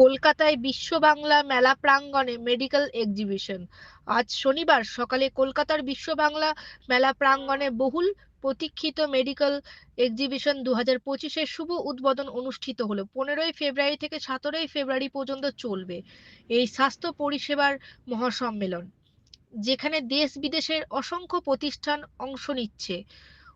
কলকাতায় বিশ্ব বাংলা মেলা প্রাঙ্গণে মেডিকেল এক্সিবিশন আজ শনিবার সকালে কলকাতার বিশ্ব বাংলা মেলা প্রাঙ্গণে বহুল প্রতীক্ষিত মেডিকেল এক্সিবিশন দু হাজার পঁচিশের শুভ উদ্বোধন অনুষ্ঠিত হলো। পনেরোই ফেব্রুয়ারি থেকে সতেরোই ফেব্রুয়ারি পর্যন্ত চলবে এই স্বাস্থ্য পরিষেবার মহাসম্মেলন, যেখানে দেশ বিদেশের অসংখ্য প্রতিষ্ঠান অংশ নিচ্ছে।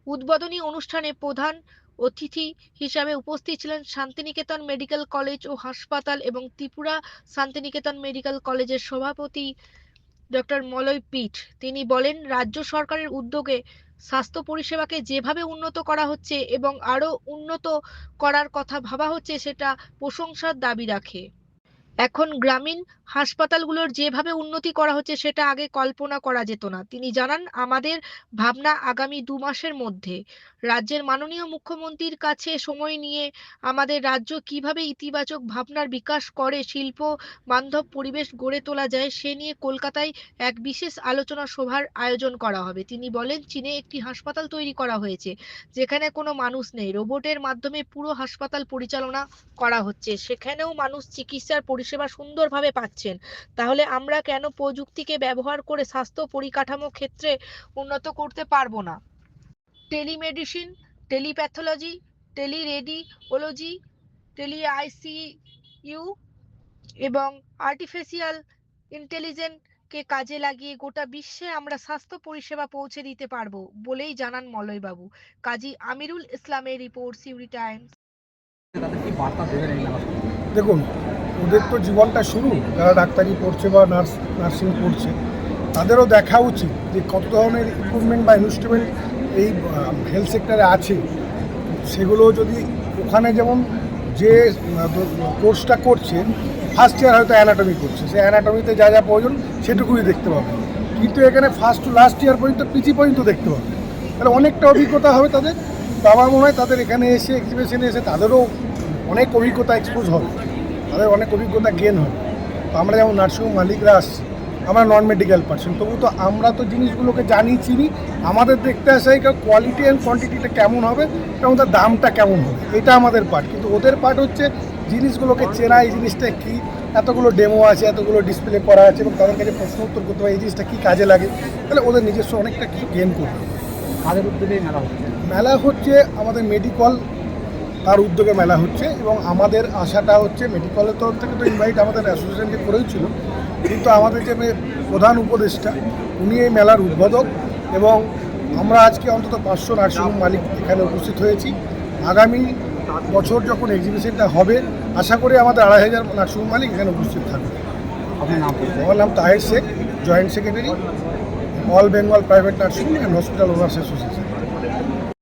উদ্বোধনী অনুষ্ঠানে প্রধান অতিথি হিসাবে উপস্থিত ছিলেন শান্তিনিকেতন মেডিকেল কলেজ ও হাসপাতাল এবং ত্রিপুরা শান্তিনিকেতন মেডিকেল কলেজের সভাপতি ডক্টর মলয় পিঠ। তিনি বলেন, রাজ্য সরকারের উদ্যোগে স্বাস্থ্য পরিষেবাকে যেভাবে উন্নত করা হচ্ছে এবং আরও উন্নত করার কথা ভাবা হচ্ছে, সেটা প্রশংসার দাবি রাখে। এখন গ্রামীণ হাসপাতালগুলোর যেভাবে উন্নতি করা হচ্ছে, সেটা আগে কল্পনা করা যেত না। তিনি জানান, আমাদের ভাবনা আগামী দু মাসের মধ্যে। রাজ্যের মাননীয় মুখ্যমন্ত্রীর কাছে সময় নিয়ে আমাদের রাজ্য কীভাবে ইতিবাচক ভাবনার বিকাশ করে, শিল্প, বান্ধব পরিবেশ গড়ে তোলা যায়, সে নিয়ে কলকাতায় এক বিশেষ আলোচনা সভার আয়োজন করা হবে। তিনি বলেন, চীনে একটি হাসপাতাল তৈরি করা হয়েছে, যেখানে কোনো মানুষ নেই। রোবটের মাধ্যমে পুরো হাসপাতাল পরিচালনা করা হচ্ছে। সেখানেও মানুষ চিকিৎসার পরিষেবা সুন্দরভাবে পাচ্ছেন। তাহলে আমরা কেন প্রযুক্তিকে ব্যবহার করে স্বাস্থ্য পরিকাঠামো ক্ষেত্রে উন্নত করতে পারব না? Telemedicine, telepathology, teleradiology tele ICU এবং আর্টিফিশিয়াল ইন্টেলিজেন্সকে কাজে লাগিয়ে গোটা বিশ্বে আমরা স্বাস্থ্য পরিষেবা পৌঁছে দিতে পারব বলেই জানান মলয়বাবু। কাজী আমিরুল ইসলামের রিপোর্ট সিউরি টাইমস। দেখুন, ওদের তো জীবনটা শুরু, যারা ডাক্তারি পড়ছে বা নার্স, নার্সিং পড়ছে, তাদেরও দেখা উচিত যে কত ধরনের ইকুইপমেন্ট বা ইনস্ট্রুমেন্ট এই হেলথ সেক্টরে আছে। সেগুলো যদি ওখানে যেমন যে কোর্সটা করছে ফার্স্ট ইয়ার হয়তো অ্যানাটমি করছে, সে অ্যানাটমিতে যা যা প্রয়োজন সেটুকুই দেখতে পাবে। কিন্তু এখানে ফার্স্ট টু লাস্ট ইয়ার পর্যন্ত পিজি পর্যন্ত দেখতে পাবে। তাহলে অনেকটা অভিজ্ঞতা হবে তাদের। তো আমার মনে হয় তাদের এখানে এসে এক্সিবিশনে এসে তাদেরও অনেক অভিজ্ঞতা এক্সপোজ হবে। তাদের অনেক অভিজ্ঞতা গেন হবে। তো আমরা যেমন নার্সিংহোম মালিকরা আসছি আমরা নন মেডিকেল পার্সন তবু তো আমরা তো জিনিসগুলোকে জানি চিনি আমাদের দেখতে আসাই কোয়ালিটি অ্যান্ড কোয়ান্টিটিটা কেমন হবে এবং তার দামটা কেমন হবে এটা আমাদের পার্ট কিন্তু ওদের পার্ট হচ্ছে জিনিসগুলোকে চেনা এই জিনিসটা কী এতগুলো ডেমো আছে এতগুলো ডিসপ্লে করা আছে এবং তাদের কাছে প্রশ্ন উত্তর করতে হয় এই জিনিসটা কী কাজে লাগে তাহলে ওদের নিজস্ব অনেকটা কিছু গেন করবে। উদ্যোগে মেলা হচ্ছে। মেলা হচ্ছে আমাদের মেডিকল তার উদ্যোগে মেলা হচ্ছে এবং আমাদের আশাটা হচ্ছে মেডিকলের তরফ থেকে তো ইনভাইট আমাদের অ্যাসোসিয়েশনকে করেই ছিল। কিন্তু আমাদের যে প্রধান উপদেষ্টা উনি এই মেলার উদ্বোধক এবং আমরা আজকে অন্তত পাঁচশো নার্সিংহোম মালিক এখানে উপস্থিত হয়েছি। আগামী বছর যখন এক্সিবিশনটা হবে আশা করি আমাদের আড়াই হাজার নার্সিংহোম মালিক এখানে উপস্থিত থাকবে। আমার নাম Taher Sheikh joint secretary all Bengal private nursing and hospital owners association.